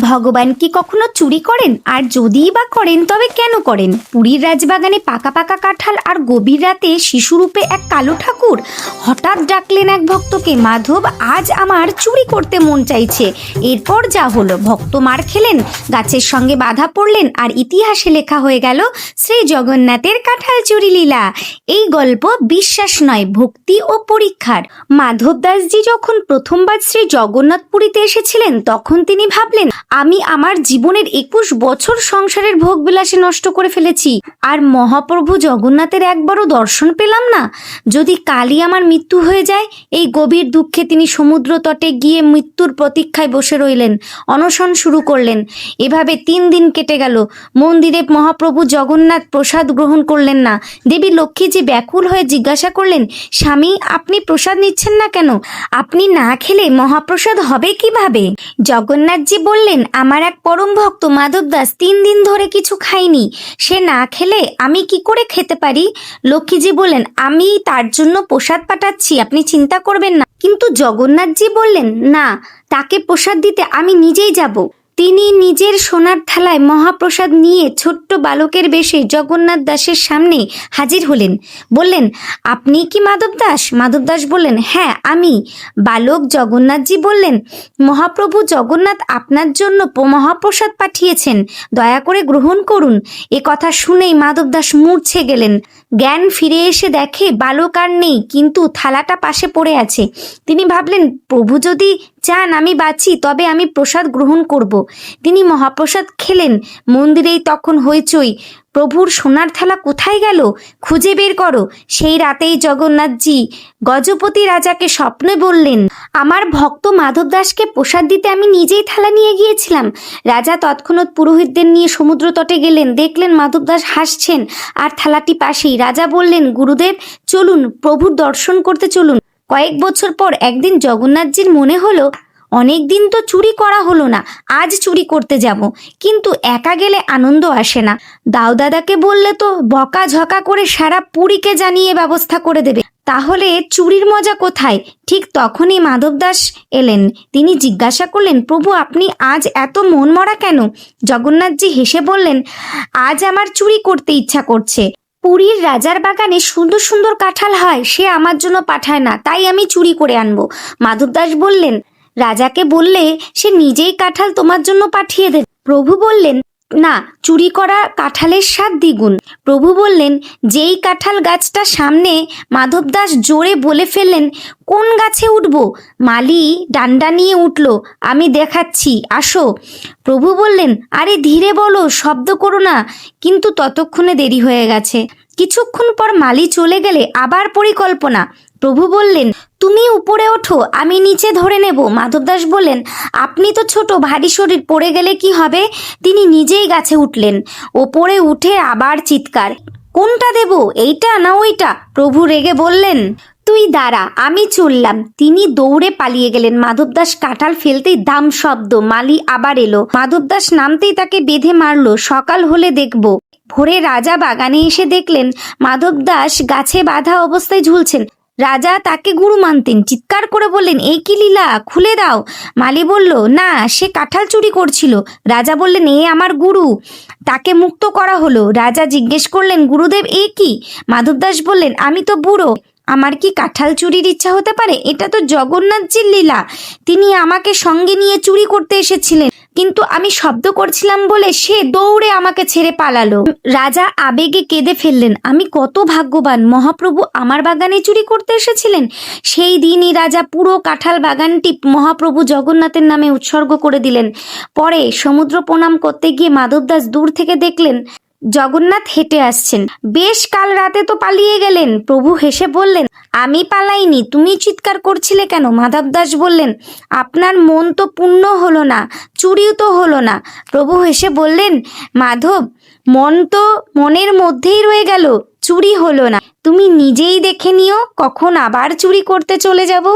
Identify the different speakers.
Speaker 1: ভগবান কি কখনো চুরি করেন? আর যদিই বা করেন, তবে কেন করেন? পুরীর রাজবাগানে পাকা পাকা কাঁঠাল আর গভীর রাতে শিশুরূপে এক কালো ঠাকুর? হঠাৎ ডাকলেন এক ভক্তকে, মাধব, আজ আমার চুরি করতে মন চাইছে। এরপর যা হলো? ভক্ত মার খেলেন, গাছের সঙ্গে বাধা পড়লেন আর ইতিহাসে লেখা হয়ে গেল, শ্রী জগন্নাথের কাঁঠাল চুরি লীলা। এই গল্প বিশ্বাস নয়, ভক্তি ও পরীক্ষার। মাধব দাসজি যখন প্রথমবার শ্রী জগন্নাথ পুরীতে এসেছিলেন, তখন তিনি ভাবলেন আমি আমার জীবনের একুশ বছর সংসারের ভোগ বিলাসে নষ্ট করে ফেলেছি। আর মহাপ্রভু জগন্নাথের একবারও দর্শন পেলাম না। যদি কালই আমার মৃত্যু হয়ে যায়, এই গভীর দুঃখে তিনি সমুদ্র তটে গিয়ে মৃত্যুর প্রতীক্ষায় বসে রইলেন, অনশন শুরু করলেন। এভাবে তিন দিন কেটে গেল। মন্দিরে মহাপ্রভু জগন্নাথ প্রসাদ গ্রহণ করলেন না। দেবী লক্ষ্মীজি ব্যাকুল হয়ে জিজ্ঞাসা করলেন, স্বামী, আপনি প্রসাদ নিচ্ছেন না কেন? আপনি না খেলে মহাপ্রসাদ হবে কীভাবে? জগন্নাথজি বললেন আমার এক পরম ভক্ত মাধব দাস তিন দিন ধরে কিছু খাইনি সে না খেলে আমি কি করে খেতে পারি? লক্ষ্মীজি বললেন, আমি তার জন্য প্রসাদ পাঠাচ্ছি, আপনি চিন্তা করবেন না। কিন্তু জগন্নাথজি বললেন, না, তাকে প্রসাদ দিতে আমি নিজেই যাব। তিনি নিজের সোনার থালায় মহাপ্রসাদ নিয়ে ছোট্ট বালকের বেশে জগন্নাথ দাসের সামনে হাজির হলেন। বললেন, আপনি কি মাধব দাস? মাধব দাস বললেন হ্যাঁ আমি। বালক জগন্নাথজি বললেন, মহাপ্রভু জগন্নাথ আপনার জন্য মহাপ্রসাদ পাঠিয়েছেন। দয়া করে গ্রহণ করুন। এ কথা শুনেই মাধব দাস মূর্ছে গেলেন। জ্ঞান ফিরে এসে দেখে বালক আর নেই, কিন্তু থালাটা পাশে পড়ে আছে। তিনি ভাবলেন, প্রভু যদি চান, আমি বাঁচি, তবে আমি প্রসাদ গ্রহণ করব। তিনি মহাপ্রসাদ খেলেন, মন্দিরেই তখন হইচই। প্রভুর সোনার থালা কোথায় গেল? খুঁজে বের করো। সেই রাতেই জগন্নাথজি গজপতি রাজাকে স্বপ্নে বললেন, আমার ভক্ত মাধব দাসকে প্রসাদ দিতে আমি নিজেই থালা নিয়ে গিয়েছিলাম। রাজা তৎক্ষণাৎ পুরোহিতদের নিয়ে সমুদ্র তটে গেলেন। দেখলেন মাধব দাস হাসছেন, আর থালাটি পাশেই। রাজা বললেন, গুরুদেব, চলুন, প্রভুর দর্শন করতে চলুন। কয়েক বছর পর একদিন জগন্নাথজির মনে হলো, অনেক দিন তো চুরি করা হলো না, আজ চুরি করতে যাব। কিন্তু একা গেলে আনন্দ আসে না। দাও দাদাকে বললে তো বকা ঝকা করে সারা পুরীকে জানিয়ে ব্যবস্থা করে দেবে। তাহলে চুরির মজা কোথায়? ঠিক তখনই মাধব দাস এলেন। তিনি জিজ্ঞাসা করলেন, প্রভু, আপনি আজ এত মন মরা কেন? জগন্নাথজি হেসে বললেন, আজ আমার চুরি করতে ইচ্ছা করছে। পুরীর রাজার বাগানে সুন্দর সুন্দর কাঁঠাল হয়, সে আমার জন্য পাঠায় না, তাই আমি চুরি করে আনব। মাধবদাস বললেন, রাজাকে বললে সে নিজেই কাঁঠাল তোমার জন্য পাঠিয়ে দেবে। প্রভু বললেন না, চুরি করা কাঁঠালের স্বাদ দ্বিগুণ। প্রভু বললেন, যেই কাঁঠাল গাছটা সামনে মাধব দাস জোরে বলে ফেললেন, কোন গাছে উঠব? মালি ডান্ডা নিয়ে উঠল, আমি দেখাচ্ছি, আসো। প্রভু বললেন, আরে ধীরে বলো, শব্দ করো না। কিন্তু ততক্ষণে দেরি হয়ে গেছে। কিছুক্ষণ পর মালি চলে গেলে আবার পরিকল্পনা। প্রভু বললেন, তুমি উপরে ওঠো, আমি নিচে ধরে নেব। মাধবদাস বললেন, আপনি তো ছোট, ভারী শরীর, পড়ে গেলে কি হবে? তিনি নিজেই গাছে উঠলেন। ওপরে উঠে আবার চিৎকার, কোনটা দেব, এইটা না ওইটা? প্রভু রেগে বললেন, তুই দাঁড়া, আমি চললাম। তিনি দৌড়ে পালিয়ে গেলেন। মাধবদাস কাঁঠাল ফেলতেই দাম শব্দ, মালি আবার এলো। মাধবদাস নামতেই তাকে বেঁধে মারলো, সকাল হলে দেখব। ভোরে রাজা বাগানে এসে দেখলেন মাধবদাস গাছে বাঁধা অবস্থায় ঝুলছেন। রাজা তাকে গুরু মানতেন। চিৎকার করে বললেন, এই কি লীলা? খুলে দাও। মালি বলল, না, সে কাঁঠাল চুরি করছিল। রাজা বললেন, এ আমার গুরু। তাকে মুক্ত করা হলো। রাজা জিজ্ঞেস করলেন, গুরুদেব, এ কি? মাধবদাস বললেন, আমি তো বুড়ো। আমার কি কাঁঠাল চুরির ইচ্ছা হতে পারে? এটা তো জগন্নাথজির লীলা। তিনি আমাকে সঙ্গে নিয়ে চুরি করতে এসেছিলেন। কিন্তু আমি শব্দ করছিলাম বলে সে দৌড়ে আমাকে ছেড়ে পালালো। রাজা আবেগে কেঁদে ফেললেন, আমি কত ভাগ্যবান! মহাপ্রভু আমার বাগানে চুরি করতে এসেছিলেন। সেই দিনই রাজা পুরো কাঁঠাল বাগানটি মহাপ্রভু জগন্নাথের নামে উৎসর্গ করে দিলেন। পরে সমুদ্র প্রণাম করতে গিয়ে মাধবদাস দূর থেকে দেখলেন জগন্নাথ হেঁটে আসছেন। বেশ, কাল রাতে তো পালিয়ে গেলেন। প্রভু হেসে বললেন, আমি পালাইনি, তুমি চিৎকার করছিলে কেন? মাধব দাস বললেন, আপনার মন তো পূর্ণ হলো না, চুরিও তো হলো না। প্রভু হেসে বললেন, মাধব, মন তো মনের মধ্যেই রয়ে গেল, চুরি হলো না। তুমি নিজেই দেখে নিও, কখন আবার চুরি করতে চলে যাব?